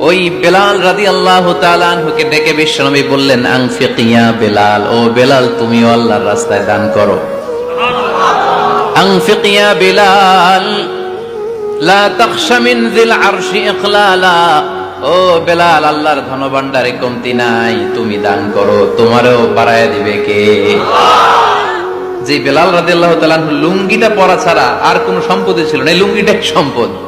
ওই বেলাল রাদি আল্লাহ তালানহুকে ডেকে বিশ্বনবী বললেন আংফিকিয়া বেলাল, ও বেলাল তুমি আল্লাহর রাস্তায় দান করো। আংফিকিয়া বেলাল, লা আরশি বেলাল, আল্লাহর কমতি নাই, তুমি দান করো, তোমারও দিবে কে? যে বেলাল লুঙ্গিটা পরা ছাড়া আর কোনো সম্পত্তি ছিল না। লুঙ্গিটা সম্পদ।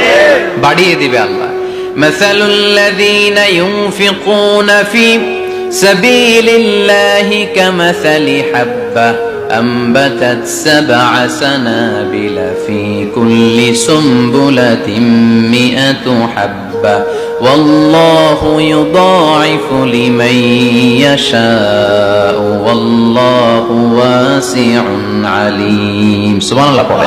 বাড়িয়ে দিবে আল্লাহ مثل الذين ينفقون في سبيل الله كمثل حبة أنبتت سبع سنابل في كل سنبلة مئة حبة والله يضاعف لمن يشاء والله واسع عليم سبحان الله পড়ে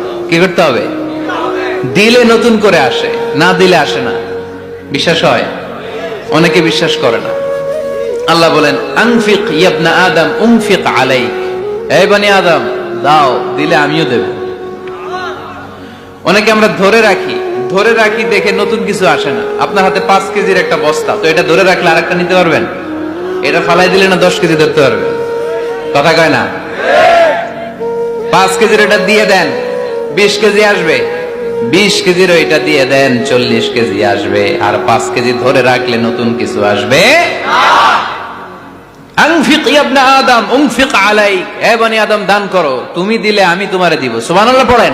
কি করতে হবে? দিলে নতুন করে আসে, না দিলে আসে না। বিশ্বাস হয়? অনেকে বিশ্বাস করে না। আল্লাহ বলেন আংফিক ইয়াবনা আদম উংফিক আলাই এই বানি আদম, দাও, দিলে আমিও দেব। অনেকে আমরা ধরে রাখি ধরে রাখি দেখে নতুন কিছু আসে না। আপনার হাতে পাঁচ কেজির একটা বস্তা, তো এটা ধরে রাখলে আরেকটা নিতে পারবেন? এটা ফালাই দিলে না দশ কেজি ধরতে পারবেন? কথা কয় না? পাঁচ কেজির এটা দিয়ে দেন বিশ কেজি আসবে। বিশ কেজির ওইটা দিয়ে দেন, চল্লিশ কেজি আসবে। আর পাঁচ কেজি ধরে রাখলে নতুন কিছু আসবে? আদম আলাই আদম, দান করো। তুমি দিলে আমি তোমারে দিব। সুবহানাল্লাহ পড়েন।